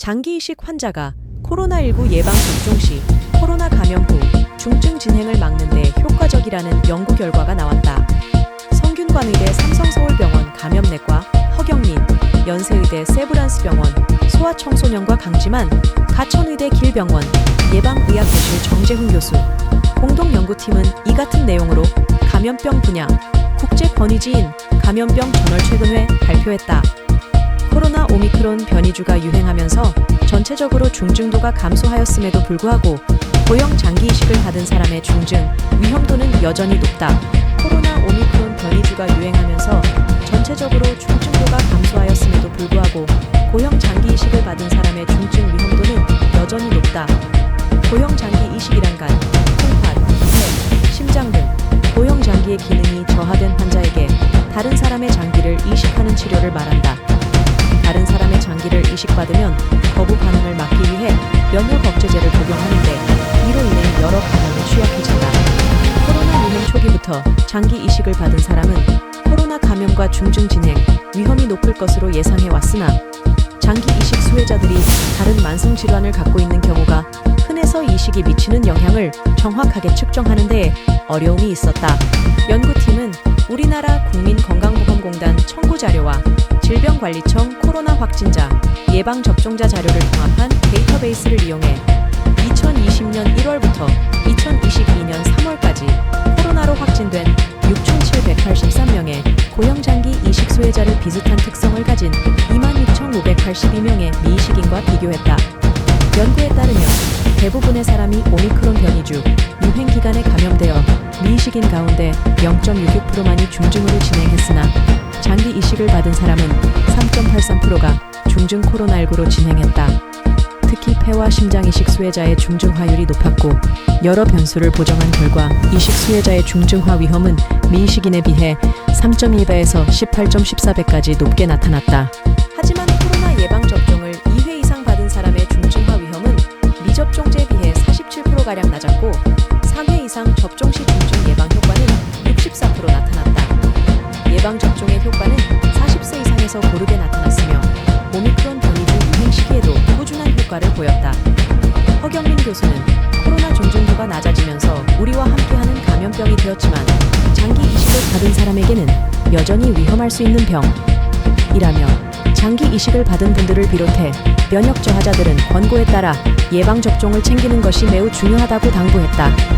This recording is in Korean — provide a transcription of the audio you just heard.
장기 이식 환자가 코로나19 예방 접종 시 코로나 감염 후 중증 진행을 막는 데 효과적이라는 연구 결과가 나왔다. 성균관의대 삼성서울병원 감염내과 허경민, 연세의대 세브란스병원 소아청소년과 강지만, 가천의대 길병원 예방의학교실 정재훈 교수 공동 연구팀은 이 같은 내용으로 감염병 분야 국제 권위지인 감염병 저널 최근회 발표했다. 코로나 오미크론 변이주가 유행하면서 전체적으로 중증도가 감소하였음에도 불구하고 고형 장기 이식을 받은 사람의 중증 위험도는 여전히 높다. 코로나 오미크론 변이주가 유행하면서 전체적으로 중증도가 감소하였음에도 불구하고 고형 장기 이식을 받은 사람의 중증 위험도는 여전히 높다. 고형 장기 이식이란 간, 콩팥, 폐, 심장 등 고형 장기의 기능이 저하된 환자에게 다른 사람의 장기를 이식하는 치료를 말한다. 이식받으면 거부 반응을 막기 위해 면역 억제제를 복용하는데 이로 인해 여러 감염에 취약해진다. 코로나 유행 초기부터 장기 이식을 받은 사람은 코로나 감염과 중증 진행 위험이 높을 것으로 예상해 왔으나 장기 이식 수혜자들이 다른 만성 질환을 갖고 있는 경우가 흔해서 이식이 미치는 영향을 정확하게 측정하는 데에 어려움이 있었다. 연구팀은 우리나라 국민 건강 보험공단 청구 자료와 질병관리청 코로나 확진자 예방 접종자 자료를 통합한 데이터베이스를 이용해 2020년 1월부터 2022년 3월까지 코로나로 확진된 6,783명의 고형장기 이식 수혜자를 비슷한 특성을 가진 26,582명의 미이식인과 비교했다. 연구에 따르면 대부분의 사람이 오미크론 변이주 유행 기간에 감염되어 미이식인 가운데 0.66%만이 중증으로 진행했으나 장기 이식을 받은 사람은 3.83%가 중증 코로나19로 진행했다. 특히 폐와 심장 이식 수혜자의 중증화율이 높았고 여러 변수를 보정한 결과 이식 수혜자의 중증화 위험은 미이식인에 비해 3.1배에서 18.14배까지 높게 나타났다. 하지만 코로나 예방 접종을 2회 이상 받은 사람의 중증화 위험은 미접종제에 비해 47%가량 낮았고 3회 이상 접종 시 40세 이상에서 고르게 나타났으며 오미크론 변이주 유행 시기에도 꾸준한 효과를 보였다. 허경민 교수는 코로나 중증도가 낮아지면서 우리와 함께하는 감염병이 되었지만 장기 이식을 받은 사람에게는 여전히 위험할 수 있는 병이라며 장기 이식을 받은 분들을 비롯해 면역 저하자들은 권고에 따라 예방 접종을 챙기는 것이 매우 중요하다고 당부했다.